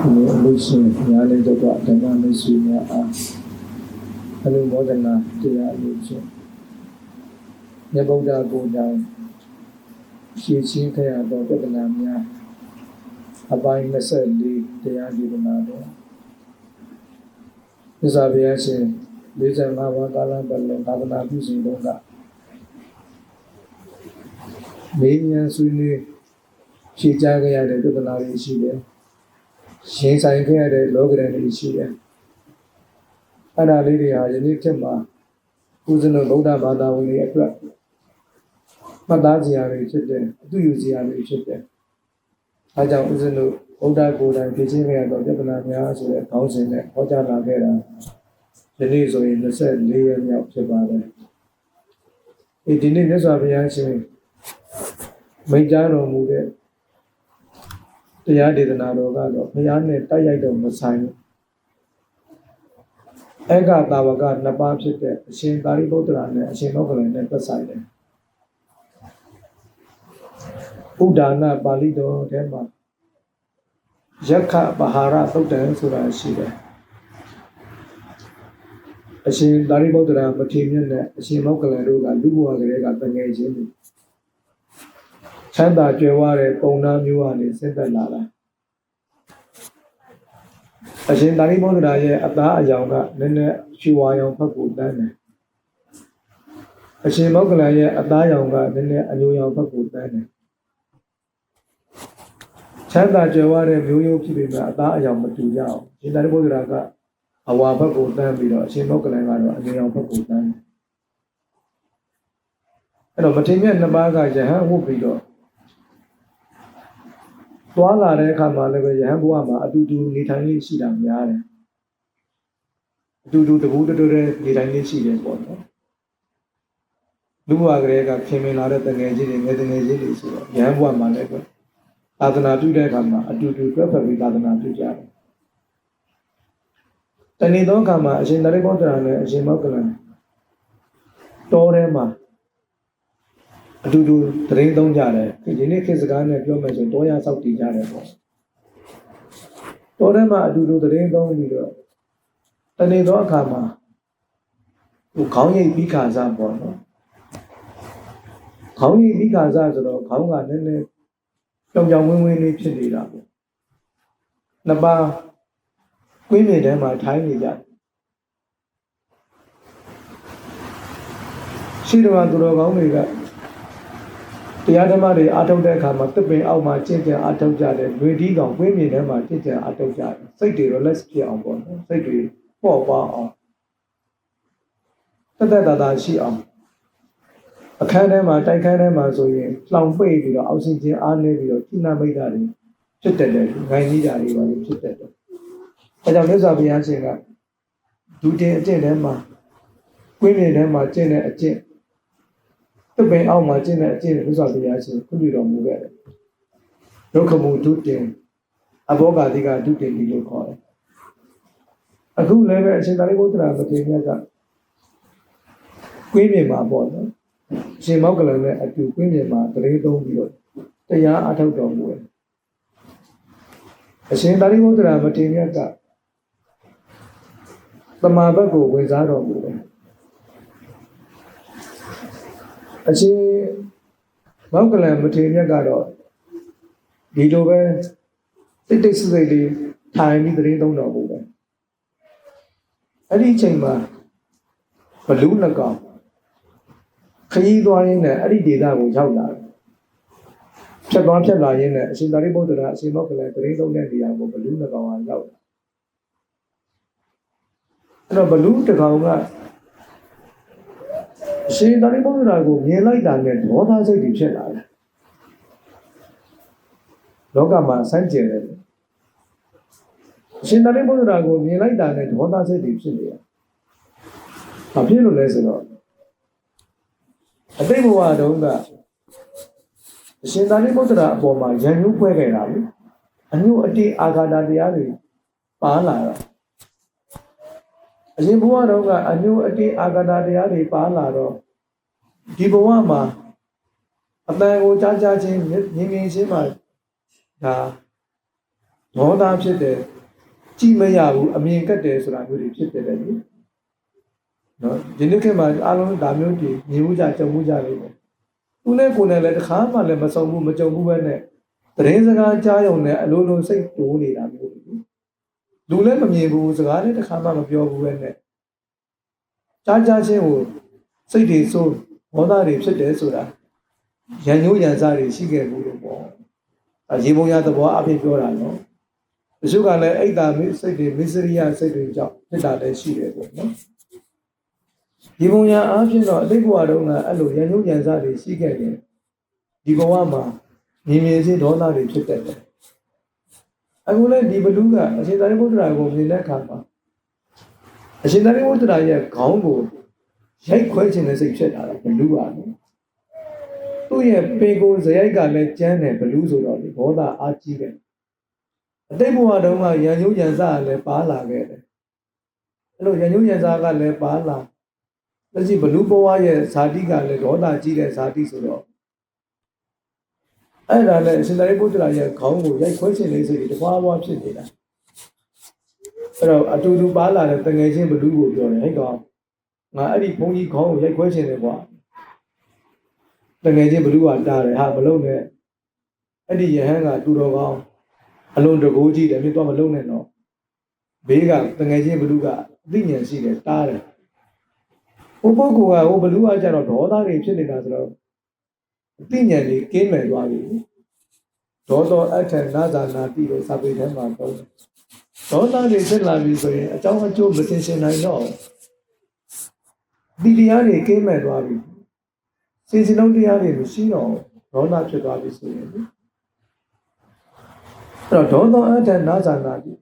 ဒီအလို့ရှိရင်ညာလေးတော့ဓမ္မမိတ်ဆွေများအားအလုံးမောဒနာတရားလို့ချင်းမြတ်ဗုဒ္ဓကိုယ်တိုင်ရှင်းရှင်းခရတော်ပြဒနာများအပိုင်း24တရားဒီနာတော်မြတ်စွာဘုရားရှင်45ပါးကာလပတ်လုံးသာသနာပြုစဉ်တုန်းကမေးမြန်းဆွေးနွေးဖြေကြားခဲ့ရတဲ့ပြဒနာတွေရှိတယ် ရင်ဆိုင်ခဲ့ရတဲ့လောကရန်တွေရှိတယ်အဲ့ဒါလေးတွေဟာယနေ့ခေတ်မှာကုသလဗုဒ္ဓဘာသာဝင်တွေအတွက်မှတ်သားစရာတွေဖြစ်တယ်အတူယူစရာတွေဖြစ်တယ်အဲကြောင့်ဥစဉ်တို့ဗုဒ္ဓကိုယ်တိုင်ဖြေရှင်းခဲ့ရတော့ပြဿနာများဆိုတဲ့ခေါင်းစဉ်နဲ့ဟောကြားလာခဲ့တာဒီနေ့ဆိုရင်24ရက်မြောက်ဖြစ်ပါတယ်ဒီနေ့မြတ်စွာဘုရားရှင်မိန့်ကြားတော်မူတဲ့တ ရားဒေသနာတော်ကတော့ဘုရားနဲ့တိုက်ရိုက်တော့မဆိုင်ဘူးဧကတာဝကနှစ်ပါးဖြစ်တဲ့အရှင်သာရိပုတ္တရာနဲ့အရှင်မောဂလန်နဲ့သက်ဆိုင်တယ်ဥဒ္ဒါနပါဠိတော်ထဲမှာယက္ခပဟာရသုတ်တံဆိုတာရှိတယ်အရှင်သာရိပုတ္တရာမထေရမြတ်နဲ့အရှင်မောဂလန်တို့ကလူဘဝကလေးကတငယ်ချင်းတွေ ချမ်းသာကြွယ်ဝတဲ့ပုံနာမျိုးကနေဆင်းသက်လာတာအရှင်သာရိပုတ္တရာရဲ့အသားအယောင်ကနည်းနည်းရှူဝါရောင်ဖက်ကိုတန်းတယ်အရှင်မောဂလန်ရဲ့အသားရောင်ကနည်းနည်းအညိုရောင်ဖက်ကိုတန်းတယ်ချမ်းသာကြွယ်ဝတဲ့မျိုးရိုးဖြစ်ပေမဲ့အသားအယောင်မတူကြအောင်ရှင်သာရိပုတ္တရာကအဝါဘက်ကိုတန်းပြီးတော့အရှင်မောဂလန်ကတော့အညိုရောင်ဘက်ကိုတန်းတယ်အဲ့တော့မထေရမြတ်နှစ်ပါးကယဟန်ဝုတ်ပြီးတော့ သွားလာတဲ့အခါမှာလည်းပဲယဟန်ဘုရားမှာအတူတူနေထိုင်လေးရှိတာများတယ်အတူတူတဘူးတူတူတဲ့နေထိုင်လေးရှိတယ်ပေါ့နော်လူဘဝကလေးကခင်မင်လာတဲ့တငယ်ချင်းတွေငယ်တငယ်ချင်းတွေဆိုတော့ယဟန်ဘုရားမှာလည်းပဲသာသနာပြုတဲ့အခါမှာအတူတူတွဲဖက်ပြီးသာသနာပြုကြတယ်တဏီသောအခါမှာအရှင်သာရိပုတ္တရာနဲ့အရှင်မောက္ကလန်တောထဲမှာ အတူတူတရင်သုံးကြတယ်ဒီနေ့ခေတ်စကားနဲ့ပြောမယ်ဆိုတောရဆောက်တည်ကြတယ်ပေါ့တောထဲမှာအတူတူတရင်သုံးပြီးတော့တဏီသောအခါမှာဟိုခေါင်းရိပ်ပြီးခါစားပေါ့နော်ခေါင်းရိပ်ပြီးခါစားဆိုတော့ခေါင်းကနည်းနည်းကြောင်ကြောင်ဝင်းဝင်းလေးဖြစ်နေတာပေါ့နှစ်ပါးကွင်းမြေထဲမှာထိုင်းနေကြတယ်ရှိတော်သူတော်ကောင်းတွေက တရားဓမ္မတွေအားထုတ်တဲ့အခါမှာတစ်ပင်အောက်မှာကျင့်ကြံအားထုတ်ကြတယ်လွေတီးကောင်ကွင်းမြေထဲမှာကျင့်ကြံအားထုတ်ကြတယ်စိတ်တွေ relax ဖြစ်အောင်ပေါ့နော်စိတ်တွေပေါ့ပါအောင်တက်တက်တာတာရှိအောင်အခန်းထဲမှာတိုက်ခန်းထဲမှာဆိုရင်လှောင်ပိတ်ပြီးတော့အောက်ဆီဂျင်အားနေပြီးတော့ခိနမိတ်တာတွေဖြစ်တတ်တယ်ငိုင်းကြီးတာတွေပါလို့ဖြစ်တတ်တယ်အဲကြောင့်မြတ်စွာဘုရားရှင်ကဒုတင်အကျင့်ထဲမှာကွင်းမြေထဲမှာကျင့်တဲ့အကျင့် တပင်အောက်မှာကျင့်တဲ့အကျင့်မြတ်စွာဘုရားရှင်ခွင့်ပြုတော်မူခဲ့တယ်ဒုက္ခမူဒုတင်အဘောဂာတိကဒုတင်ဒီလို့ခေါ်တယ်အခုလည်းပဲအရှင်သာရိပုတ္တရာမထေရမြတ်ကကွင်းမြေမှာပေါ့နော်အရှင်မောက္ကလန်နဲ့အတူကွင်းမြေမှာတရေသုံးပြီးတော့တရားအထုတ်တော်မူတယ်အရှင်သာရိပုတ္တရာမထေရမြတ်ကတမာဘက်ကိုဝင်စားတော်မူတယ် အရှင်မောက္ကလန်မထေရမြတ်ကတော့ဒီလိုပဲတိတ်တိတ်ဆိတ်ဆိတ်လေးထိုင်ပြီးတရင်သုံးတော်မူတယ်အဲ့ဒီအချိန်မှာဘလူးနှကောင်ခရီးသွားရင်းနဲ့အဲ့ဒီဒေသကိုရောက်လာတယ်ဖြတ်သွားဖြတ်လာရင်းနဲ့အရှင်သာရိပုတ္တရာအရှင်မောက္ကလန်တရင်သုံးတဲ့နေရာကိုဘလူးနှကောင်ကရောက်လာအဲ့တော့ဘလူးတကောင်က အရှင်သာရိပုတ္တရာကိုမြင်လိုက်တာနဲ့ဒေါသစိတ်တွေဖြစ်လာတယ်လောကမှာစမ်းကြယ်တယ်အရှင်သာရိပုတ္တရာကိုမြင်လိုက်တာနဲ့ဒေါသစိတ်တွေဖြစ်နေရဘာဖြစ်လို့လဲဆိုတော့အတိတ်ဘဝတုန်းကအရှင်သာရိပုတ္တရာအပေါ်မှာရန်ညှိုးဖွဲခဲ့တာလေအညှို့အတိအာဃာတတရားတွေပါလာတာ အရင်ဘဝတုန်းကအညှို့အတိအာဃာတတရားတွေပါလာတော့ဒီဘဝမှာအတန်ကိုကြားကြားချင်းမြင်မြင်ချင်းမှာဒါဒေါသဖြစ်တယ်ကြည်မရဘူးအမြင်ကတ်တယ်ဆိုတာမျိုးတွေဖြစ်တယ်လေနော်ဒီနေ့ခေတ်မှာအားလုံးဒါမျိုးတွေမြင်မှုကြကြုံမှုကြလိမ့်မယ်သူနဲ့ကိုယ်နဲ့လည်းတစ်ခါမှလည်းမဆုံဘူးမကြုံဘူးပဲနဲ့တရင်စကားကြားရုံနဲ့အလိုလိုစိတ်တိုးနေတာမျိုးတွေ လူလည်းမမြင်ဘူးစကားလည်းတစ်ခါမှမပြောဘူးပဲနဲ့ကြားကြားချင်းကိုစိတ်တွေစိုးဘောဓာတွေဖြစ်တယ်ဆိုတာရန်ညိုးရန်စားတွေရှိခဲ့ဘူးလို့ပေါ့အဲရေပုံရသဘောအဖြစ်ပြောတာနော်တချို့ကလည်းအိတ်တာမိစိတ်တွေမစ္စရိယစိတ်တွေကြောင့်ဖြစ်တာလည်းရှိတယ်ပေါ့နော်ဒီပုံရအားဖြင့်တော့အတိတ်ဘဝတုန်းကအဲ့လိုရန်ညိုးရန်စားတွေရှိခဲ့တယ်ဒီဘဝမှာမြင်မြင်စင်းဒေါသတွေဖြစ်တတ်တယ် အခုလည်းဒီဘလူးကအရှင်သာရိပုတ္တရာကိုမြင်တဲ့အခါမှာအရှင်သာရိပုတ္တရာရဲ့ခေါင်းကိုရိုက်ခွဲခြင်းနဲ့စိတ်ဖြစ်လာတာဘလူးပါနော်သူ့ရဲ့ပင်ကိုယ်ဇရိုက်ကလည်းကျန်းတယ်ဘလူးဆိုတော့ဒီဘောဓအားကြီးတယ်အတိတ်ဘဝတုန်းကရန်ညိုးရန်စားကလည်းပါလာခဲ့တယ်အဲ့လိုရန်ညိုးရန်စားကလည်းပါလာလက်ရှိဘလူးဘဝရဲ့ဇာတိကလည်းဒေါသကြီးတဲ့ဇာတိဆိုတော့ အဲ့ဒါလည်းအရှင်သာရိပုတ္တရာရဲ့ခေါင်းကိုရိုက်ခွဲခြင်းလေးစိတ်တွေတပွားပွားဖြစ်နေတာအဲ့တော့အတူတူပါလာတဲ့တငယ်ချင်းဘလူးကိုပြောတယ်ဟဲ့ကောင်ငါအဲ့ဒီဘုန်းကြီးခေါင်းကိုရိုက်ခွဲခြင်းတယ်ကွာတငယ်ချင်းဘလူးကတားတယ်ဟာမလုံးနဲ့အဲ့ဒီယဟန်ကတူတော်ကောင်းအလုံးတကိုးကြီးတယ်မြင်တော့မလုံးနဲ့တော့ဘေးကတငယ်ချင်းဘလူးကအသိဉာဏ်ရှိတယ်တားတယ်ဟိုပုဂ္ဂိုလ်ကဟိုဘလူးကကြတော့ဒေါသတွေဖြစ်နေတာဆိုတော့အ သိဉာဏ်တွေကင်းမဲ့သွားပြီဒေါသောအထက်နာဇာနာတိလို့စာပေထဲမှာပြောတယ်ဒေါသတွေဖြစ်လာပြီဆိုရင်အကြောင်းအကျိုးမသိရှင်နိုင်တော့ဒီတရားတွေကင်းမဲ့သွားပြီစင်စင်လုံးတရားတွေမရှိတော့ဒေါသဖြစ်သွားပြီဆိုရင်အဲ့တော့ဒေါသောအထက်နာဇာနာတိ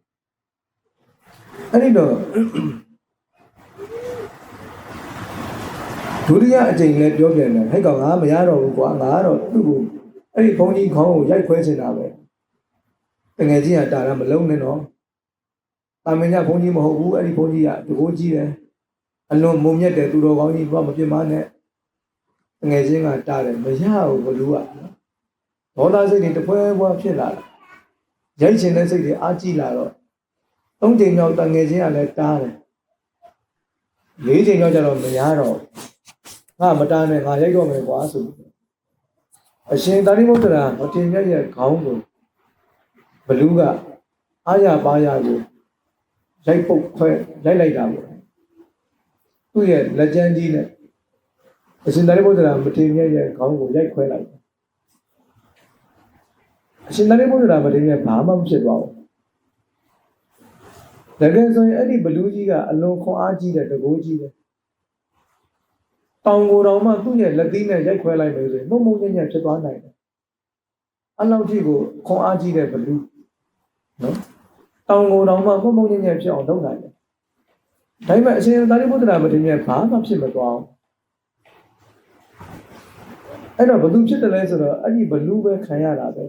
အဲ့ဒီတော့ ဒုတိယအကြိမ်လည်းပြောပြန်တယ်ဟဲ့ကောင်ငါမရတော့ဘူးကွာငါကတော့သူ့ကိုအဲ့ဒီဘုန်းကြီးခေါင်းကိုရိုက်ခွဲချင်တာပဲတကယ်ကြီးကတာရမလုံးနဲ့တော့တာမင်ကဘုန်းကြီးမဟုတ်ဘူးအဲ့ဒီဘုန်းကြီးကတကိုးကြီးတယ်အလွန်မုံမြတ်တယ်သူတော်ကောင်းကြီးဘာမပြစ်မနဲ့တကယ်ချင်းကတာတယ်မရဘူးဘလူကဒေါသစိတ်တွေတပွဲပွဲဖြစ်လာတာရိုက်ချင်တဲ့စိတ်တွေအားကြီးလာတော့သုံးချိန်မြောက်တငယ်ချင်းကလည်းတားတယ်လေးချိန်မြောက်ကျတော့မရတော့ ငါမတားနဲ့ငါရိုက်တော့မယ်ကွာဆိုပြီးအရှင်သာရိပုတ္တရာမတင်မြတ်ရဲ့ခေါင်းကိုဘလူးကအာရပါရကိုရိုက်ပုတ်ခွဲရိုက်လိုက်တာပေါ့သူ့ရဲ့လက်ကျန်းကြီးနဲ့အရှင်သာရိပုတ္တရာမတင်မြတ်ရဲ့ခေါင်းကိုရိုက်ခွဲလိုက်အရှင်သာရိပုတ္တရာမတင်မြတ်ဘာမှမဖြစ်သွားဘူးတကယ်ဆိုရင်အဲ့ဒီဘလူးကြီးကအလွန်ခွန်အားကြီးတဲ့တကိုးကြီးတယ် တောင်ကိုယ်တော်မှသူ့ရဲ့လက်သီးနဲ့ရိုက်ခွဲလိုက်မယ်ဆိုရင်မုံမုံညံ့ညံ့ဖြစ်သွားနိုင်တယ်အလောက်ကြီးကိုခွန်အားကြီးတဲ့ဘလူးနော်တောင်ကိုယ်တော်မှမုံမုံညံ့ညံ့ဖြစ်အောင်လုပ်နိုင်တယ်ဒါပေမဲ့အရှင်သာရိပုတ္တရာမထေရဘာမှဖြစ်မသွားဘူးအဲ့တော့ဘသူဖြစ်တယ်လဲဆိုတော့အဲ့ဒီဘလူးပဲခံရတာပဲ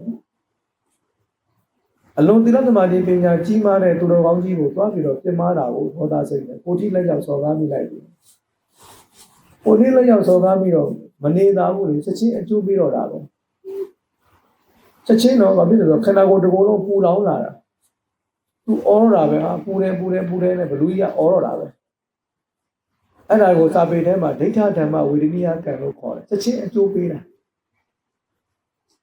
အလုံးသီလသမာဓိပညာကြီးမားတဲ့သူတော်ကောင်းကြီးကိုသွားပြီးတော့ပြင်မာတာကိုဟောတာစိတ်နဲ့ကိုတိလက်ရောက်စော်ကားမိလိုက်ပြီ ကိုတိလက်ရောက်စော်ကားပြီးတော့မနေသားဘူးလေချက်ချင်းအကျိုးပြီးတော့တာပဲချက်ချင်းတော့ဘာဖြစ်လဲဆိုတော့ခန္ဓာကိုယ်တစ်ကိုယ်လုံးပူလောင်လာတာသူအော်တာပဲဟာပူတယ်ပူတယ်ပူတယ်နဲ့ဘလူကြီးကအော်တော့တာပဲအဲ့ဒါကိုစာပေထဲမှာဒိဋ္ဌဓမ္မဝေဒနိယကံလို့ခေါ်တယ်ချက်ချင်းအကျိုးပေးတာ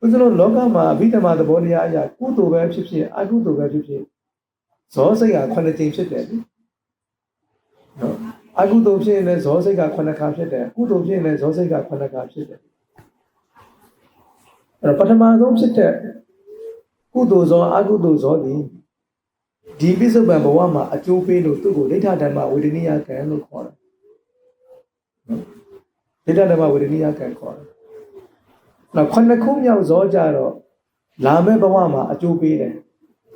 ဦးဇင်းတို့လောကမှာအဘိဓမ္မာသဘောတရားအရာကုသိုလ်ပဲဖြစ်ဖြစ်အကုသိုလ်ပဲဖြစ်ဖြစ်ဇောစိတ်ကခုနှစ်ကြိမ်ဖြစ်တယ်လေနော် အကုသိုလ်ဖြစ်ရင်လည်းဇောစိတ်ကခုနှစ်ခါဖြစ်တယ်ကုသိုလ်ဖြစ်ရင်လည်းဇောစိတ်ကခုနှစ်ခါဖြစ်တယ်အဲ့တော့ပထမဆုံးဖြစ်တဲ့ကုသိုလ်ဇောအကုသိုလ်ဇောဒီဒီပိစုပန်ဘဝမှာအကျိုးပေးလို့သူ့ကိုဒိဋ္ဌဓမ္မဝေဒနိယကံလို့ခေါ်တယ်ဒိဋ္ဌဓမ္မဝေဒနိယကံခေါ်တယ်နောက်ခုနှစ်ခုမြောက်ဇောကြတော့လာမဲ့ဘဝမှာအကျိုးပေးတယ်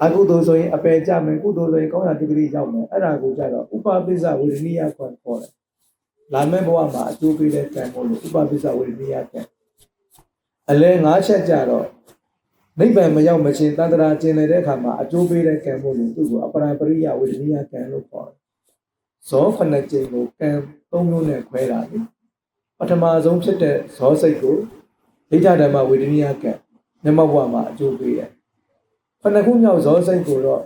အကုသိုလ်ဆိုရင်အပယ်ကြမယ်ကုသိုလ်ဆိုရင်ကောင်းရာတိပတိရောက်မယ်အဲ့ဒါကိုကြတော့ဥပပိစ္ဆဝေဒနိယကွန်ခေါ်တယ်လာမဲ့ဘဝမှာအကျိုးပေးတဲ့ကံမို့လို့ဥပပိစ္ဆဝေဒနိယကံအလဲ၅ချက်ကြတော့နိဗ္ဗာန်မရောက်မချင်းတန်တရာကျင်နေတဲ့အခါမှာအကျိုးပေးတဲ့ကံမို့လို့သူ့ကိုအပရပရိယဝေဒနိယကံလို့ခေါ်တယ်ဇောခုနှစ်ကျင်ကိုကံ၃မျိုးနဲ့ခွဲတာလေပထမဆုံးဖြစ်တဲ့ဇောစိတ်ကိုဒိဋ္ဌဓမ္မဝေဒနိယကံမျက်မှောက်ဘဝမှာအကျိုးပေးတယ် ခဏခုမြောက်ဇောစိတ်ကိုတော့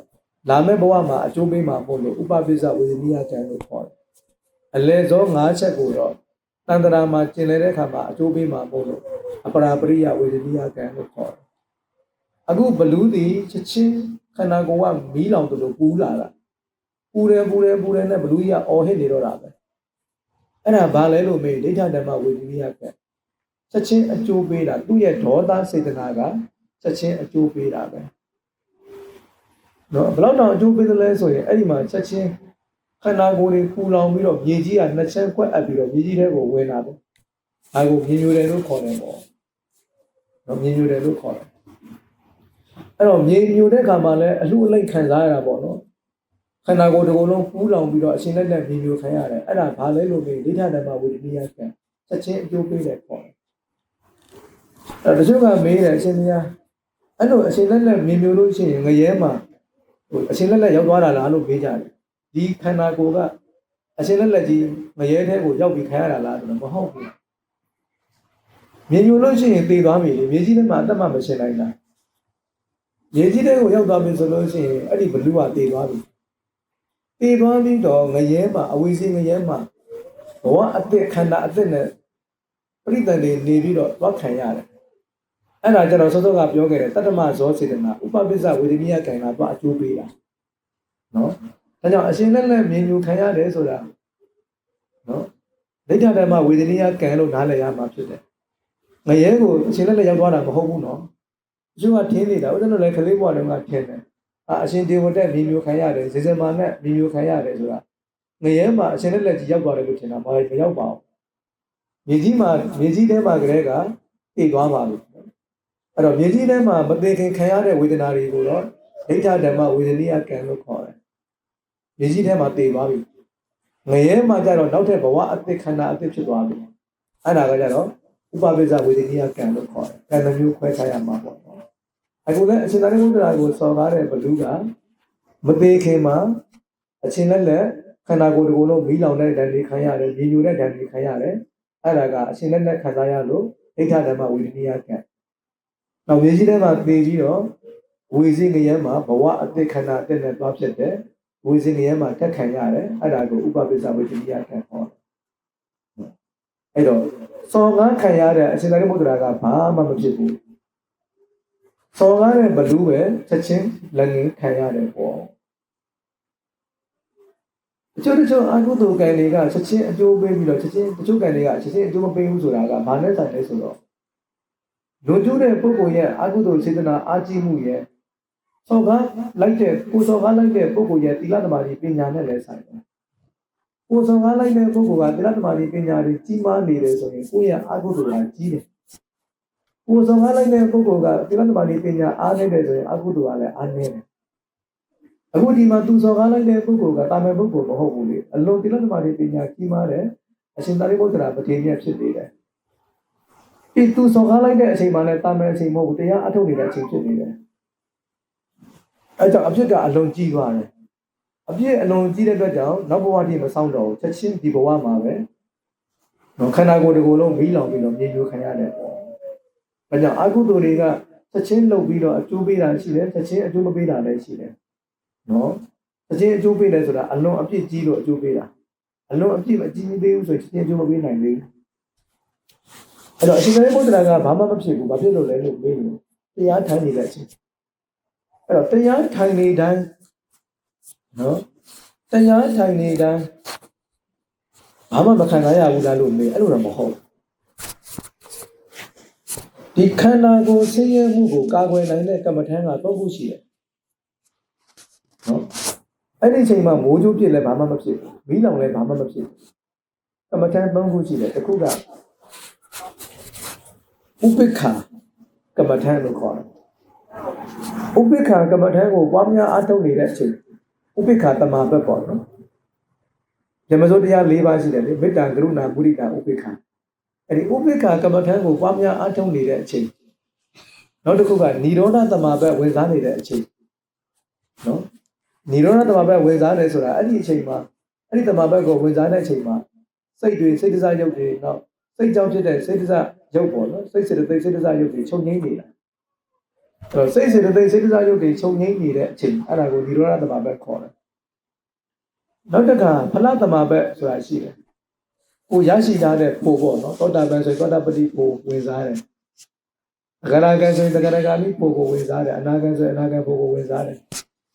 လာမယ့်ဘဝမှာအကျိုးပေးမှာပို့လို့ဥပပိစ္ဆဝေဒနိယကံလို့ခေါ်တယ်အလဲဇော၅ချက်ကိုတော့တန်တရာမှာကျင်လည်တဲ့အခါမှာအကျိုးပေးမှာပို့လို့အပရာပရိယဝေဒနိယကံလို့ခေါ်တယ်အခုဘလူးသည်ချက်ချင်းခန္ဓာကိုယ်ကမီးလောင်တူလို့ပူလာတာပူတယ်ပူတယ်ပူတယ်နဲ့ဘလူးကြီးကအော်ဟစ်နေတော့တာပဲအဲ့ဒါဘာလဲလို့မေးဒိဋ္ဌဓမ္မဝေဒနိယကံချက်ချင်းအကျိုးပေးတာသူ့ရဲ့ဒေါသစေတနာကချက်ချင်းအကျိုးပေးတာပဲ နော်ဘယ်တော့တောင်အကျိုးပေးသလဲဆိုရင်အဲ့ဒီမှာချက်ချင်းခန္ဓာကိုယ်တွေပူလောင်ပြီးတော့မြေကြီးကနှစ်ချက်ခွက်အပ်ပြီးတော့မြေကြီးထဲကိုဝင်လာတယ်။ဒါကိုမြေညိုတယ်လို့ခေါ်တယ်ပေါ့။နော်မြေညိုတယ်လို့ခေါ်တယ်။အဲ့တော့မြေညိုတဲ့ခါမှာလည်းအလှအလိုက်ခံစားရတာပေါ့နော်။ခန္ဓာကိုယ်တစ်ကိုယ်လုံးပူလောင်ပြီးတော့အရှင်လက်လက်မြေညိုခံရတယ်။အဲ့ဒါဘာလဲလို့မေးဒိဋ္ဌဓမ္မဝိဒနိယကံချက်ချင်းအကျိုးပေးတယ်ခေါ်တယ်။အဲ့တော့တချို့ကမေးတယ်အရှင်မြတ်အဲ့လိုအရှင်လက်လက်မြေညိုလို့ရှိရင်ငရဲမှာဟို အရှင်လက်လက်ရောက်သွားတာလားလို့မေးကြတယ်ဒီခန္ဓာကိုယ်ကအရှင်လက်လက်ကြီးမရဲတဲ့ကိုရောက်ပြီးခံရတာလားဆိုတော့မဟုတ်ဘူးမြေညိုလို့ရှိရင်သေသွားပြီလေမြေကြီးထဲမှာအသက်မှမရှင်နိုင်တာမြေကြီးထဲကိုရောက်သွားပြီဆိုလို့ရှိရင်အဲ့ဒီဘလူးကသေသွားပြီသေသွားပြီးတော့ငရဲမှာအဝိစီငရဲမှာဘဝအသက်ခန္ဓာအသက်နဲ့ပြိတ္တန်တွေနေပြီးတော့သွားခံရတယ် အဲ့ဒါကျွန်တော်စောစောကပြောခဲ့တယ်တတ္တမဇောစေတနာဥပပိစ္ဆဝေဒနိယကံကသွားအကျိုးပေးတာနော်ဒါကြောင့်အရှင်လက်လက်မြင်ညူခံရတယ်ဆိုတာနော်ဒိဋ္ဌဓမ္မဝေဒနိယကံလို့နားလည်ရမှာဖြစ်တယ်ငရဲကိုအရှင်လက်လက်ရောက်သွားတာမဟုတ်ဘူးနော်အကျိုးကထင်းနေတာဥဒ္ဒနလည်းခလေးဘွားတုန်းကထင်းတယ်အာအရှင်ဒေဝတက်မြင်ညူခံရတယ်ဇေဇမာနဲ့မြင်ညူခံရတယ်ဆိုတာငရဲမှာအရှင်လက်လက်ကြီးရောက်သွားတယ်လို့ထင်တာမဟုတ်မရောက်ပါဘူးမြေကြီးမှာမြေကြီးထဲမှာကလေးကအိတ်သွားပါလို့ အဲ့တော့မြေကြီးထဲမှာမသိခင်ခံရတဲ့ဝေဒနာတွေကိုတော့ဒိဋ္ဌဓမ္မဝေဒနိယကံလို့ခေါ်တယ်။မြေကြီးထဲမှာတည်သွားပြီ။ငရဲမှာကျတော့နောက်ထပ်ဘဝအသစ်ခန္ဓာအသစ်ဖြစ်သွားပြီ။အဲ့ဒါကကျတော့ဥပပိစ္ဆဝေဒနိယကံလို့ခေါ်တယ်။ကံတစ်မျိုးခွဲခြားရမှာပေါ့နော်။အခုလည်းအရှင်သာရိပုတ္တရာကိုစော်ကားတဲ့ဘလူကမသိခင်မှာအရှင်လက်လက်ခန္ဓာကိုယ်တစ်ခုလုံးမီးလောင်တဲ့ဓာတ်တွေခံရတယ်၊မြေညိုတဲ့ဓာတ်တွေခံရတယ်။အဲ့ဒါကအရှင်လက်လက်ခံစားရလို့ဒိဋ္ဌဓမ္မဝေဒနိယကံ နောက်မြေကြီးထဲမှာတည်ပြီးတော့ဝေစီငရဲမှာဘဝအတိတ်ခန္ဓာအတက်နဲ့သွားဖြစ်တဲ့ဝေစီငရဲမှာတက်ခံရတယ်အဲ့ဒါကိုဥပပိစ္ဆဝေဒိယခံခေါ်တယ်အဲ့တော့စော်ကားခံရတဲ့အရှင်သာရိပုတ္တရာကဘာမှမဖြစ်ဘူးစော်ကားတဲ့ဘလူးပဲချက်ချင်းလက်ငင်းခံရတယ်ပေါ့အကျိုးတချို့အကုသိုလ်ကံတွေကချက်ချင်းအကျိုးပေးပြီးတော့ချက်ချင်းတချို့ကံတွေကချက်ချင်းအကျိုးမပေးဘူးဆိုတာကဘာနဲ့ဆိုင်လဲဆိုတော့ လွန်ကျူးတဲ့ပုဂ္ဂိုလ်ရဲ့အကုသိုလ်စေတနာအာကြည့်မှုရဲ့စောကားလိုက်တဲ့ကိုစောကားလိုက်တဲ့ပုဂ္ဂိုလ်ရဲ့သီလသမာဓိပညာနဲ့လည်းဆိုင်တယ်။ကိုစောကားလိုက်တဲ့ပုဂ္ဂိုလ်ကသီလသမာဓိပညာတွေကြီးမားနေတယ်ဆိုရင်ကိုယ့်ရဲ့အကုသိုလ်ကကြီးတယ်။ကိုစောကားလိုက်တဲ့ပုဂ္ဂိုလ်ကသီလသမာဓိပညာအားနည်းတယ်ဆိုရင်အကုသိုလ်ကလည်းအားနည်းတယ်။အခုဒီမှာသူစောကားလိုက်တဲ့ပုဂ္ဂိုလ်ကတာမန်ပုဂ္ဂိုလ်မဟုတ်ဘူးလေ။အလုံးသီလသမာဓိပညာကြီးမားတယ်အရှင်သာရိပုတ္တရာပဋိညာဖြစ်နေတယ်။ ဒီသူစော်ကားလိုက်တဲ့အချိန်မှလည်းတာမန်အချိန်မဟုတ်ဘူးတရားအထုတ်နေတဲ့အချိန်ဖြစ်နေတယ်အဲကြောင့်အဖြစ်ကအလွန်ကြီးသွားတယ်အပြည့်အလွန်ကြီးတဲ့အတွက်ကြောင့်နောက်ဘဝတည်းမဆောင်တော့ဘူးချက်ချင်းဒီဘဝမှာပဲနော်ခန္ဓာကိုယ်တစ်ကိုယ်လုံးမီးလောင်ပြီးတော့မြေညိုခံရတယ်ပေါ့အဲကြောင့်အကုသိုလ်တွေကချက်ချင်းလှုပ်ပြီးတော့အကျိုးပေးတာရှိတယ်ချက်ချင်းအကျိုးမပေးတာလည်းရှိတယ်နော်ချက်ချင်းအကျိုးပေးတယ်ဆိုတာအလွန်အပြည့်ကြီးလို့အကျိုးပေးတာအလွန်အပြည့်မကြီးမပေးဘူးဆိုရင်ချက်ချင်းအကျိုးမပေးနိုင်ဘူး အဲ့တော့အရှင်သာရိပုတ္တရာကဘာမှမဖြစ်ဘူးဘာဖြစ်လို့လဲလို့မေးလို့တရားထိုင်နေတဲ့အချိန်အဲ့တော့တရားထိုင်နေတိုင်းနော်တရားထိုင်နေတိုင်းဘာမှမခံနိုင်ရဘူးလားလို့မေးအဲ့လိုတော့မဟုတ်ဒီခန္ဓာကိုယ်ဆင်းရဲမှုကိုကာကွယ်နိုင်တဲ့ကမ္မထံကတော့ခုရှိတယ်နော်အဲ့ဒီအချိန်မှာမိုးကြိုးပြစ်လဲဘာမှမဖြစ်ဘူးမီးလောင်လဲဘာမှမဖြစ်ဘူးကမ္မထံသုံးခုရှိတယ်တစ်ခုက ဥပိ္ပခာကမ္မထံလို့ခေါ်တယ်ဥပိ္ပခာကမ္မထံကိုပွားများအားထုတ်နေတဲ့အချိန်ဥပိ္ပခာတမာဘက်ပေါ့နော်ယမစိုးတရား၄ပါးရှိတယ်လေမေတ္တာကရုဏာမုဒိတာဥပိ္ပခာအဲ့ဒီဥပိ္ပခာကမ္မထံကိုပွားများအားထုတ်နေတဲ့အချိန်နောက်တစ်ခုကនិရောဓတမာဘက်ဝင်စားနေတဲ့အချိန်နော်និရောဓတမာဘက်ဝင်စားတယ်ဆိုတာအဲ့ဒီအချိန်မှာအဲ့ဒီတမာဘက်ကိုဝင်စားတဲ့အချိန်မှာစိတ်တွေစိတ်တစားရုပ်တွေနောက် စိတ်ကြောင့်ဖြစ်တဲ့စိတ်တစရုပ်ပေါ့နော်စိတ်စေတသိက်စိတ်တစရုပ်တွေချုပ်ငိမ့်နေတာတော့စိတ်စေတသိက်စိတ်စားရုပ်တွေချုပ်ငိမ့်နေတဲ့အချိန်အဲ့ဒါကိုនិရောဓသမဘက်ခေါ်တယ်နောက်တစ်ခါဖလသမဘက်ဆိုတာရှိတယ်ကိုရရှိထားတဲ့ဖို့ပေါ့နော်သောတာပန်ဆိုရင်သောတာပတိဖို့ဝင်စားတယ်အဂရကံဆိုရင်တဂရဂာမိဖို့ကိုဝင်စားတယ်အနာကံဆိုရင်အနာကံဖို့ကိုဝင်စားတယ်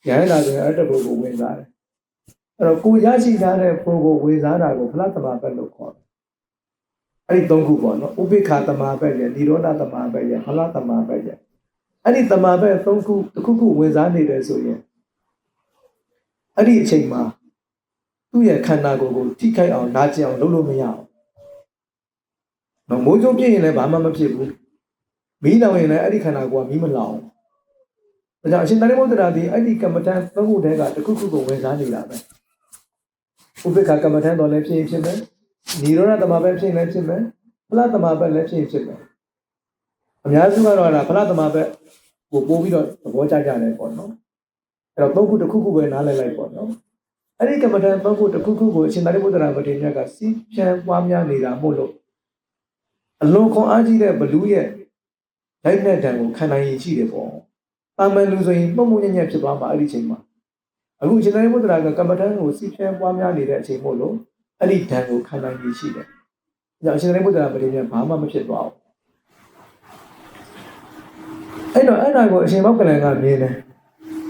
ယဟန္တာဆိုရင်အတ္တဖို့ကိုဝင်စားတယ်အဲ့တော့ကိုရရှိထားတဲ့ဖို့ကိုဝင်စားတာကိုဖလသမဘက်လို့ခေါ်တယ် အဲ့ဒီသုံးခုပေါ့နော်ဥပိ္ပခာသမဘက်ရဲ့និရောဓသမဘက်ရဲ့ဖလသမဘက်ရဲ့အဲ့ဒီသမဘက်သုံးခုတစ်ခုခုဝင်စားနေတယ်ဆိုရင်အဲ့ဒီအချိန်မှာသူ့ရဲ့ခန္ဓာကိုယ်ကိုထိခိုက်အောင်နာကျင်အောင်လုပ်လို့မရအောင်နော်မိုးကြိုးပြည့်ရင်လည်းဘာမှမဖြစ်ဘူးမီးလောင်ရင်လည်းအဲ့ဒီခန္ဓာကိုယ်ကမီးမလောင်ဘူးဒါကြောင့်အရှင်သာရိပုတ္တရာဒီအဲ့ဒီကမ္မဋ္ဌာန်းသုံးခုတည်းကတစ်ခုခုကိုဝင်စားနေတာပဲဥပိ္ပခာကမ္မဋ္ဌာန်းတော်လည်းဖြစ်ရင်ဖြစ်မယ် និရောဓသမဘက်ဖြစ်ရင်လည်းဖြစ်မယ်ဖလသမဘက်လည်းဖြစ်ရင်ဖြစ်မယ်အများစုကတော့အဲ့ဒါဖလသမဘက်ကိုပို့ပြီးတော့သဘောကျကြတယ်ပေါ့နော်အဲ့တော့သုံးခုတစ်ခုခုပဲနားလည်လိုက်ပေါ့နော်အဲ့ဒီကမ္မဋ္ဌာန်းသုံးခုတစ်ခုခုကိုအရှင်သာရိပုတ္တရာမထေရမြတ်ကစီးပြန်ပွားများနေတာမို့လို့အလွန်ခွန်အားကြီးတဲ့ဘလူးရဲ့လိုက်တဲ့တံကိုခံနိုင်ရည်ရှိတယ်ပေါ့တာမန်လူဆိုရင်ပုံမှုညံ့ညံ့ဖြစ်သွားမှာအဲ့ဒီချိန်မှာအခုအရှင်သာရိပုတ္တရာကကမ္မဋ္ဌာန်းကိုစီးပြန်ပွားများနေတဲ့အချိန်မို့လို့ အဲ့ဒီတံကိုခံနိုင်ရည်ရှိတယ်။ဒါကြောင့်အရှင်သာရိပုတ္တရာမထေရမြတ်ဘာမှမဖြစ်သွားဘူး။အဲ့တော့အဲ့ဒါကိုအရှင်မောက္ကလန်ကမြင်တယ်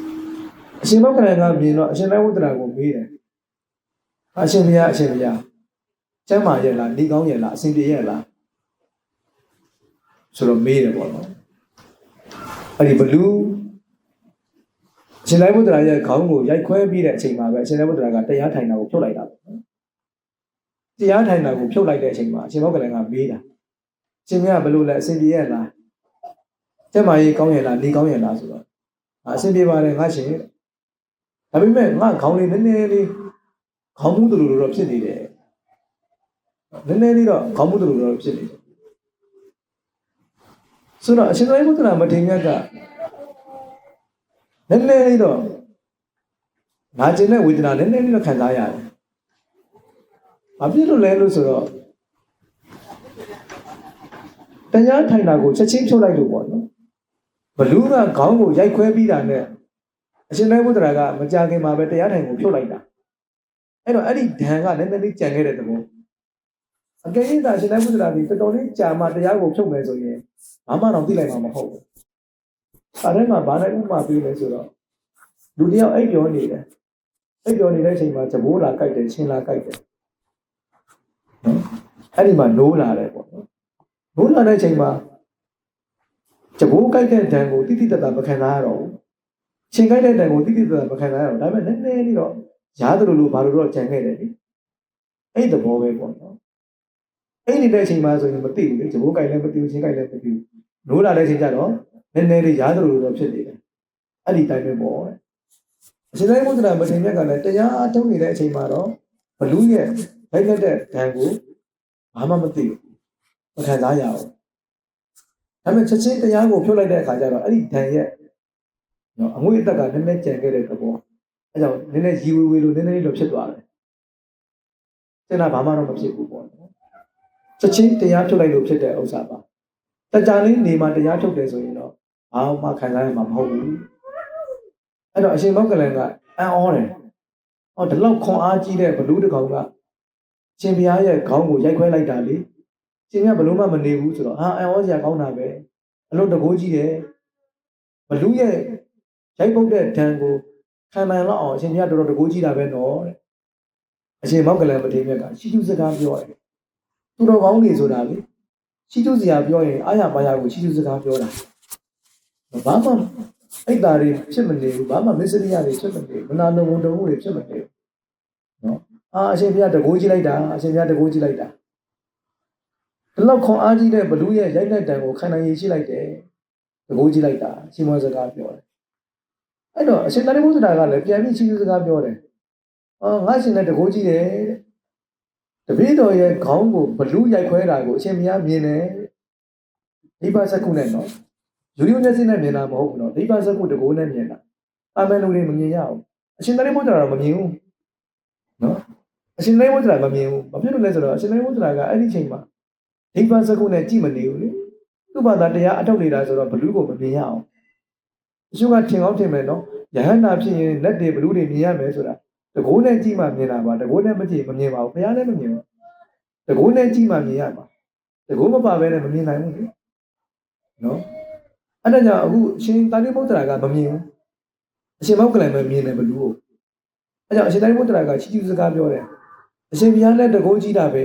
။အရှင်မောက္ကလန်ကမြင်တော့အရှင်သာရိပုတ္တရာကိုမေးတယ်။အရှင်ဘုရားအရှင်ဘုရားကျမ်းမာရဲ့လားဤကောင်းရဲ့လားအစဉ်ပြေရဲ့လားဆိုတော့မေးတယ်ပေါ့နော်။အဲ့ဒီဘလူးအရှင်သာရိပုတ္တရာရဲ့ခေါင်းကိုရိုက်ခွဲပြီးတဲ့အချိန်မှာပဲအရှင်သာရိပုတ္တရာကတရားထိုင်တာကိုဖြုတ်လိုက်တာပေါ့နော်။ တရားထိုင်တာကိုဖြုတ်လိုက်တဲ့အချိန်မှာအရှင်မောက္ကလန်ကမေးတာ။ရှင်ဘုရားဘယ်လိုလဲအစဉ်ပြေရဲ့လားကျမ်းမာရေးကောင်းရဲ့လားနေကောင်းရဲ့လားဆိုတော့အဆင်ပြေပါတယ်ငါရှင်ဒါပေမဲ့ငါခေါင်းလေးနည်းနည်းလေးခေါင်းမှုတူတူတော့ဖြစ်နေတယ်နည်းနည်းလေးတော့ခေါင်းမှုတူတူတော့ဖြစ်နေတယ်ဆိုတော့အရှင်သာရိပုတ္တရာမထေရမြတ်ကနည်းနည်းလေးတော့ငါကျင်တဲ့ဝေဒနာနည်းနည်းလေးတော့ခံစားရတယ် ဘာဖြစ်လို့လဲလို့ဆိုတော့တရားထိုင်တာကိုချက်ချင်းဖြုတ်လိုက်လို့ပေါ့နော်ဘလူးကခေါင်းကိုရိုက်ခွဲပြီးတာနဲ့အရှင်သာရိပုတ္တရာကမကြခင်မှာပဲတရားထိုင်ကိုဖြုတ်လိုက်တာအဲ့တော့အဲ့ဒီဒဏ်ကနည်းနည်းလေးကြံခဲ့တဲ့သဘောအကယ်၍သာအရှင်သာရိပုတ္တရာဒီတော်တော်လေးကြာမှတရားကိုဖြုတ်မယ်ဆိုရင်ဘာမှတော့သိလိုက်မှာမဟုတ်ဘူးအဲ့ဒါမှဘာနဲ့ဥပမာပေးလဲဆိုတော့လူတယောက်အိပ်ပျော်နေတယ်အိပ်ပျော်နေတဲ့အချိန်မှာသဘိုးလာကြိုက်တယ်ချင်းလာကြိုက်တယ်နော် အဲ့ဒီမှာနိုးလာတယ်ပေါ့နော်နိုးလာတဲ့အချိန်မှာတဘိုးကြိုက်တဲ့ဒဏ်ကိုတိတိတတ်တာမခံစားရတော့ဘူးချင်းကြိုက်တဲ့ဒဏ်ကိုတိတိတတ်တာမခံစားရတော့ဒါပေမဲ့နည်းနည်းလေးတော့ရားသလိုလိုဘာလို့တော့ကြံခဲ့တယ်လေအဲ့ဒီသဘောပဲပေါ့နော်အဲ့ဒီတဲ့အချိန်မှာဆိုရင်မသိဘူးလေတဘိုးကြိုက်လည်းမသိဘူးချင်းကြိုက်လည်းမသိဘူးနိုးလာတဲ့အချိန်ကျတော့နည်းနည်းလေးရားသလိုလိုတော့ဖြစ်နေတယ်အဲ့ဒီတိုင်းပဲပေါ့အရှင်သာရိပုတ္တရာမထေရမြတ်ကလည်းတရားထုတ်နေတဲ့အချိန်မှာတော့ဘလူးရဲ့လိုက်လက်တဲ့ဒဏ်ကို ဘာမှမသိဘူးမခံစားရဘူးဒါပေမဲ့ချက်ချင်းတရားကိုဖြုတ်လိုက်တဲ့အခါကျတော့အဲ့ဒီဒဏ်ရဲ့နော်အငွေအသက်ကနည်းနည်းကြံခဲ့တဲ့သဘောအဲကြောင့်နည်းနည်းရီဝေဝေလို့နည်းနည်းလေးတော့ဖြစ်သွားတယ်စင်တာဘာမှတော့မဖြစ်ဘူးပေါ့နော်ချက်ချင်းတရားဖြုတ်လိုက်လို့ဖြစ်တဲ့ဥစ္စာပါတကြလေးနေမှာတရားထုတ်တယ်ဆိုရင်တော့ဘာမှခံစားရမှာမဟုတ်ဘူးအဲ့တော့အရှင်မောက္ကလန်ကအံ့ဩတယ်ဟောဒီလောက်ခွန်အားကြီးတဲ့ဘလူးတစ်ကောင်က ရှင်ဘုရားရဲ့ခေါင်းကိုရိုက်ခွဲလိုက်တာလေရှင်ကဘလို့မှမနေဘူးဆိုတော့ဟာအံ့ဩစရာကောင်းတာပဲအလုံးတကိုးကြီးတယ်ဘလူးရဲ့ရိုက်ပုတ်တဲ့ဒဏ်ကိုခံနိုင်တော့အောင်အရှင်မြတ်တော်တော်တကိုးကြီးတာပဲနော်တဲ့အရှင်မောက်ကလန်မထေရမြတ်ကရှိကျူးစကားပြောတယ်သူတော်ကောင်းနေဆိုတာလေရှိကျူးစရာပြောရင်အာရပါရကိုရှိကျူးစကားပြောတာဘာမှအိတ်တာတွေဖြစ်မနေဘူးဘာမှမစ္စရိယတွေဖြစ်မနေဘူးမနာလိုဝန်တော်မှုတွေဖြစ်မနေဘူးနော် အာအရှင်မြတ်တကိုးကြီးလိုက်တာအရှင်မြတ်တကိုးကြီးလိုက်တာဒီလောက်ခွန်အားကြီးတဲ့ဘလူးရဲ့ရိုက်လိုက်တံကိုခံနိုင်ရည်ရှိလိုက်တယ်တကိုးကြီးလိုက်တာရှင်းမွေးစကားပြောတယ်အဲ့တော့အရှင်သာရိပုတ္တရာကလည်းပြန်ပြီးချီးကျူးစကားပြောတယ်အော်ငါရှင်လည်းတကိုးကြီးတယ်တပည့်တော်ရဲ့ခေါင်းကိုဘလူးရိုက်ခွဲတာကိုအရှင်မရမြင်တယ်ဒီပါစကုနဲ့နော်ယူရီယိုမျက်စိနဲ့မြင်တာမဟုတ်ဘူးနော်ဒီပါစကုတကိုးနဲ့မြင်တာအာမန်လူတွေမမြင်ရဘူးအရှင်သာရိပုတ္တရာတော့မမြင်ဘူးနော် အရှင်သာရိပုတ္တရာမမြင်ဘူးဘာဖြစ်လို့လဲဆိုတော့အရှင်သာရိပုတ္တရာကအဲ့ဒီချိန်မှာဒိဗ္ဗစကုနဲ့ကြည့်မနေဘူးလေသူ့ဘာသာတရားအထုတ်နေတာဆိုတော့ဘလူးကိုမမြင်ရအောင်အရှုကထင်အောင်ထင်မယ်နော်ယဟန္တာဖြစ်ရင်လက်တွေဘလူတွေမြင်ရမယ်ဆိုတာတကိုးနဲ့ကြည့်မှမြင်တာပါတကိုးနဲ့မကြည့်မမြင်ပါဘူးဘုရားလည်းမမြင်ဘူးတကိုးနဲ့ကြည့်မှမြင်ရပါတကိုးမပါဘဲနဲ့မမြင်နိုင်ဘူးလေနော်အဲ့ဒါကြောင့်အခုအရှင်သာရိပုတ္တရာကမမြင်ဘူးအရှင်မောက္ကလန်ပဲမြင်တယ်ဘလူကိုအဲ့ကြောင့်အရှင်သာရိပုတ္တရာကချီးကျူးစကားပြောတယ် အရှင်ဘုရားလည်းတကိုးကြည့်တာပဲ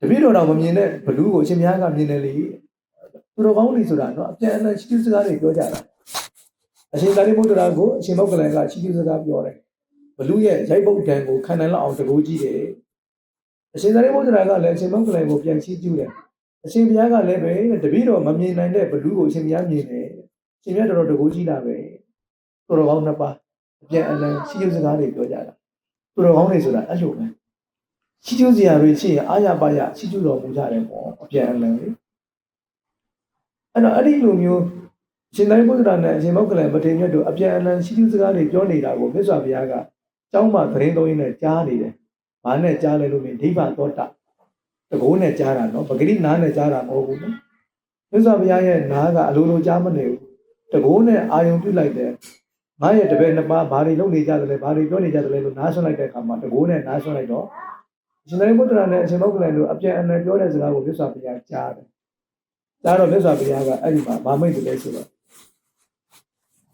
တပည့်တော်တော်မမြင်တဲ့ဘလူကိုအရှင်ဘုရားကမြင်တယ်လေသူတော်ကောင်းတွေဆိုတာနော်အပြန်အလှန်ချီးကျူးစကားတွေပြောကြတာအရှင်သာရိပုတ္တရာကိုအရှင်မောက္ကလန်ကချီးကျူးစကားပြောတယ်ဘလူရဲ့ရိုက်ပုတ်တံကိုခံနိုင်လောက်အောင်တကူကြည့်တယ်အရှင်သာရိပုတ္တရာကလည်းအရှင်မောက္ကလန်ကိုပြန်ချီးကျူးတယ်အရှင်ဘုရားကလည်းပဲတပည့်တော်မမြင်နိုင်တဲ့ဘလူကိုအရှင်ဘုရားမြင်တယ်အရှင်ဘုရားတော်တော်တကူကြည့်တာပဲသူတော်ကောင်းနှစ်ပါးအပြန်အလှန်ချီးကျူးစကားတွေပြောကြတာ သူတော်ကောင်းတွေဆိုတာအဲ့လိုပဲချီးကျူးစရာတွေရှိရင်အာရပါရချီးကျူးတော်မူကြတယ်ပေါ့အပြန်အလှန်လေအဲ့တော့အဲ့ဒီလိုမျိုးရှင်သာရိပုတ္တရာနဲ့အရှင်မောက္ကလန်မထေရမြတ်တို့အပြန်အလှန်ရှိသူစကားတွေပြောနေတာကိုမြတ်စွာဘုရားကကျောင်းမှာသတင်းသုံးရင်းနဲ့ကြားနေတယ်။ဘာနဲ့ကြားလဲလို့မြင်ဒိဗ္ဗသောတာတကိုးနဲ့ကြားတာနော်ပဂရိနားနဲ့ကြားတာမဟုတ်ဘူးနော်။မြတ်စွာဘုရားရဲ့နားကအလိုလိုကြားမနေဘူး။တကိုးနဲ့အာယုံပြုတ်လိုက်တယ်။ ငါရဲ့တပည့်နှစ်ပါးဘာတွေလုပ်နေကြတယ်လဲဘာတွေပြောနေကြတယ်လဲလို့နားဆွလိုက်တဲ့အခါမှာတကိုးနဲ့နားဆွလိုက်တော့ရှင်သာရိပုတ္တရာနဲ့အရှင်မောက္ကလန်တို့အပြန်အလှန်ပြောတဲ့စကားကိုမြတ်စွာဘုရားကြားတယ်။ကြားတော့မြတ်စွာဘုရားကအဲ့ဒီမှာမမိတ်တယ်လဲဆိုတော့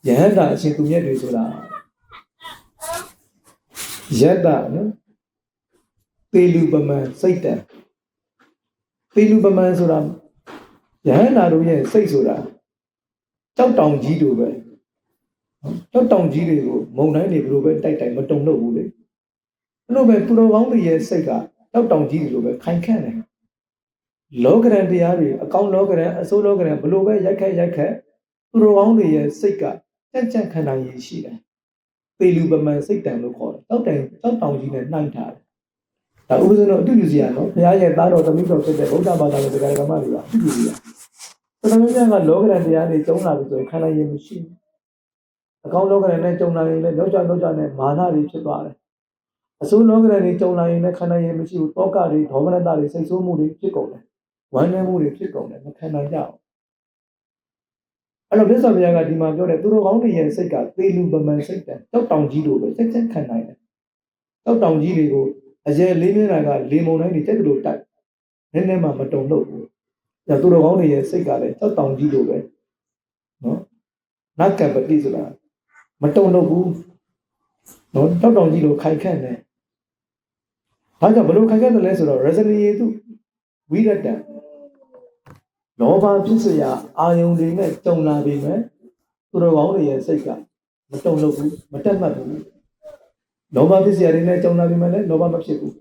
ယဟန္တာအရှင်သူမြတ်တွေဆိုတာယတ္တနော်ပေလူပမံစိတ်တံပေလူပမံဆိုတာယဟန္တာတို့ရဲ့စိတ်ဆိုတာကြောက်တောင်ကြီးတို့ပဲ နော်ကြောက်တောင်ကြီးတွေကိုမုံတိုင်းတွေဘယ်လိုပဲတိုက်တိုက်မတုံလို့ဘူးလေအဲ့လိုပဲသူတော်ကောင်းတွေရဲ့စိတ်ကကြောက်တောင်ကြီးတွေလိုပဲခိုင်ခန့်တယ်လောကရန်တရားတွေအကောင်းလောကရန်အဆိုးလောကရန်ဘယ်လိုပဲရိုက်ခက်ရိုက်ခက်သူတော်ကောင်းတွေရဲ့စိတ်ကကြက်ကြက်ခန္ဓာရည်ရှိတယ်။ပေလူပမန်စိတ်တံလို့ခေါ်တယ်။တောက်တိုင်တောက်တောင်ကြီးနဲ့နှိုင်းထားတယ်။ဒါဥပဇင်းတို့အတူယူစီရနော်။ဘုရားရဲ့သားတော်သမီးတော်ဖြစ်တဲ့ဗုဒ္ဓဘာသာရဲ့တရားဓမ္မတွေကအတူယူစီရ။သတ္တမင်းကလောကရန်တရားတွေကျုံလာပြီဆိုရင်ခန္ဓာရည်မရှိဘူး။ အကောင်းလောကရန်နဲ့ကျုံလာရင်လည်းလောကြလောကြနဲ့မာနတွေဖြစ်သွားတယ်။အဆိုးလောကရန်တွေကျုံလာရင်လည်းခန္ဓာရည်မရှိဘူး။တောကတွေဒေါမနတတွေစိတ်ဆိုးမှုတွေဖြစ်ကုန်တယ်။ဝမ်းနည်းမှုတွေဖြစ်ကုန်တယ်မခံနိုင်ကြဘူး။အဲ့တော့မြတ်စွာဘုရားကဒီမှာပြောတယ်သူတို့ကောင်းတွေရဲ့စိတ်ကသေလူပမန်စိတ်တန်တောက်တောင်ကြီးတို့ပဲစက်စက်ခံနိုင်တယ်တောက်တောင်ကြီးတွေကိုအကျယ်လေးမျက်နှာကလေမုံတိုင်းတွေတက်တူတိုက်နည်းနည်းမှမတုံလို့ဘူးဒါသူတို့ကောင်းတွေရဲ့စိတ်ကလည်းတောက်တောင်ကြီးတို့ပဲနော်နတ်ကံပတိဆိုတာ မတုံ့တော့ဘူးနော်တောက်တောင်ကြီးလိုခိုင်ခန့်တယ်ဒါကြောင့်ဘယ်လိုခိုင်ခန့်တယ်လဲဆိုတော့ resonance ရေသူဝိရတံလောဘဖြစ်စရာအာယုန်တွေနဲ့တုံလာပြီမဲ့သူတော်ကောင်းတွေရဲ့စိတ်ကမတုံ့လို့ဘူးမတက်မှတ်ဘူးလောဘဖြစ်စရာတွေနဲ့တုံလာပြီမဲ့လည်းလောဘမဖြစ်ဘူး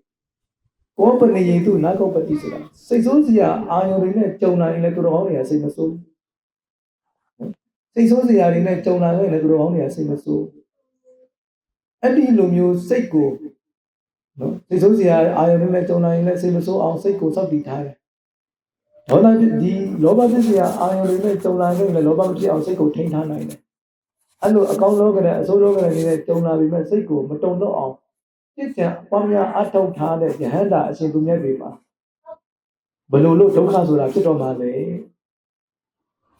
ကောပနေယေသူနာကောပတိဆိုတာစိတ်ဆိုးစရာအာယုန်တွေနဲ့တုံလာရင်လည်းသူတော်ကောင်းတွေကစိတ်မဆိုးဘူး စိတ်ဆိုးစရာတွေနဲ့ကြုံလာခဲ့လည်းသူတို့ကောင်းတွေကစိတ်မဆိုးအဲ့ဒီလိုမျိုးစိတ်ကိုနော်စိတ်ဆိုးစရာအာရုံနဲ့ကြုံလာရင်လည်းစိတ်မဆိုးအောင်စိတ်ကိုစောင့်တည်ထားတယ်ဒေါသဒီလောဘစိတ်စရာအာရုံတွေနဲ့ကြုံလာခဲ့လည်းလောဘမဖြစ်အောင်စိတ်ကိုထိန်းထားနိုင်တယ်အဲ့လိုအကောင်းလောကနဲ့အဆိုးလောကနဲ့နေတဲ့ကြုံလာပြီးမှစိတ်ကိုမတုံ့တော့အောင်ပြစ်ကြံအပွားများအထောက်ထားတဲ့ယဟန္တာအရှင်သူမြတ်တွေမှာဘလို့လို့ဒုက္ခဆိုတာဖြစ်တော့မှလေ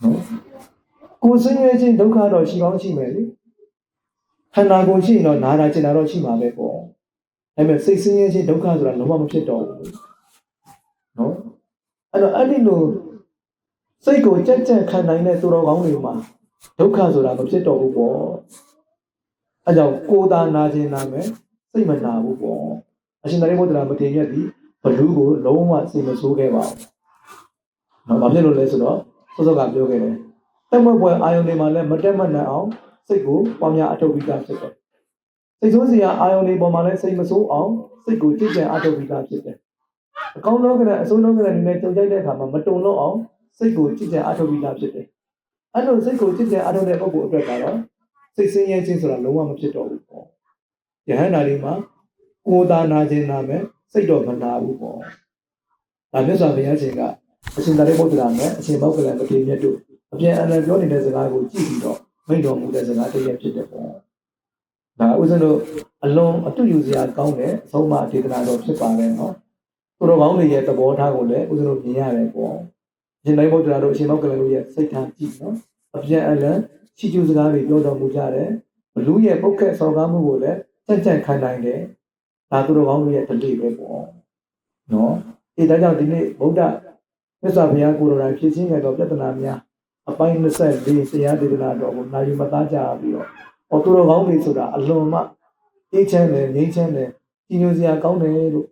နော် ကိုယ်ဆင်းရဲခြင်းဒုက္ခတော့ရှိကောင်းရှိမယ်လေ။ခန္ဓာကိုယ်ရှိရင်တော့နာတာကျင်တာတော့ရှိမှာပဲပေါ့။ဒါပေမဲ့စိတ်ဆင်းရဲခြင်းဒုက္ခဆိုတာလုံးဝမဖြစ်တော့ဘူး။နော်။အဲ့တော့အဲ့ဒီလိုစိတ်ကိုကြက်ကြက်ခံနိုင်တဲ့သူတော်ကောင်းတွေမှာဒုက္ခဆိုတာမဖြစ်တော့ဘူးပေါ့အဲကြောင့်ကိုယ်သာနာခြင်းနာမယ်စိတ်မနာဘူးပေါ့အရှင်သာရိပုတ္တရာမထေရမြတ်ဒီဘလူးကိုလုံးဝစိတ်မဆိုးခဲ့ပါဘူး။နော်ဘာဖြစ်လို့လဲဆိုတော့စောစောကပြောခဲ့တယ် တက်မွက်ပွဲအာယုန်တွေမှာလည်းမတက်မတ်နိုင်အောင်စိတ်ကိုပွားများအထောက်ပြီးသားဖြစ်တယ်။စိတ်ဆိုးစရာအာယုန်တွေပေါ်မှာလည်းစိတ်မဆိုးအောင်စိတ်ကိုကြည်ကြံအထောက်ပြီးသားဖြစ်တယ်။အကောင်းလောကနဲ့အဆိုးလောကနဲ့နေနဲ့ကြုံကြိုက်တဲ့အခါမှာမတုံလို့အောင်စိတ်ကိုကြည်ကြံအထောက်ပြီးသားဖြစ်တယ်။အဲ့လိုစိတ်ကိုကြည်ကြံအထောက်တဲ့ပုဂ္ဂိုလ်အတွက်ကတော့စိတ်ဆင်းရဲခြင်းဆိုတာလုံးဝမဖြစ်တော့ဘူးပေါ့။ယဟန္တာတွေမှာကိုယ်သာနာခြင်းနာမယ်စိတ်တော့မနာဘူးပေါ့။ဒါမြတ်စွာဘုရားရှင်ကအရှင်သာရိပုတ္တရာနဲ့အရှင်မောက္ကလန်တတိမြတ်တို့ အပြန်အလှန်ပြောနေတဲ့စကားကိုကြည့်ပြီးတော့မိန့်တော်မူတဲ့စကားတစ်ရက်ဖြစ်တယ်ပေါ့။ဒါဥစဉ်တို့အလွန်အတူယူစရာကောင်းတဲ့အဆုံးအမဒေသနာတော်ဖြစ်ပါတယ်နော်။သူတော်ကောင်းတွေရဲ့သဘောထားကိုလည်းဥစဉ်တို့မြင်ရတယ်ပေါ့။ရှင်တိုင်းဗုဒ္ဓရာတို့အရှင်မောက္ကလန်တို့ရဲ့စိတ်ထားကြည့်နော်အပြန်အလှန်ချီကျူးစကားတွေပြောတော်မူကြတယ်ဘလူးရဲ့ပုတ်ခက်ဆော်ကားမှုကိုလည်းကြက်ကြက်ခံနိုင်တယ်ဒါသူတော်ကောင်းတို့ရဲ့ဓလေ့ပဲပေါ့နော်အဲဒါကြောင့်ဒီနေ့ဗုဒ္ဓမြတ်စွာဘုရားကိုယ်တော်တိုင်ဖြစ်ချင်းရတော့ပြဿနာများ အပိုင်း24တရားဒေသနာတော်ကိုနာယူမသားကြပြီးတော့ဟောသူတော်ကောင်းတွေဆိုတာအလွန်မှအေးချမ်းတယ်ငြိမ်းချမ်းတယ်ကြီးညိုစရာကောင်းတယ်လို့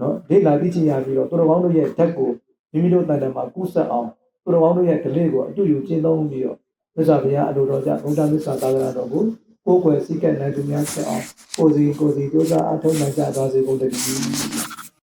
နော်ဒိဋ္ဌာသိချင်ရပြီးတော့သူတော်ကောင်းတို့ရဲ့ဓာတ်ကိုမိမိတို့တန်တမှာကူးဆက်အောင်သူတော်ကောင်းတို့ရဲ့ဓလေ့ကိုအတူယူကျင့်သုံးပြီးတော့မြတ်စွာဘုရားအလိုတော်ကြဘုရားမြတ်စွာသာသနာတော်ကိုကိုယ်ွယ်စည်းကပ်နိုင်သူများဖြစ်အောင်ကိုယ်စီကိုယ်စီကြိုးစားအထောက်နိုင်ကြသွားစေကုန်တည်း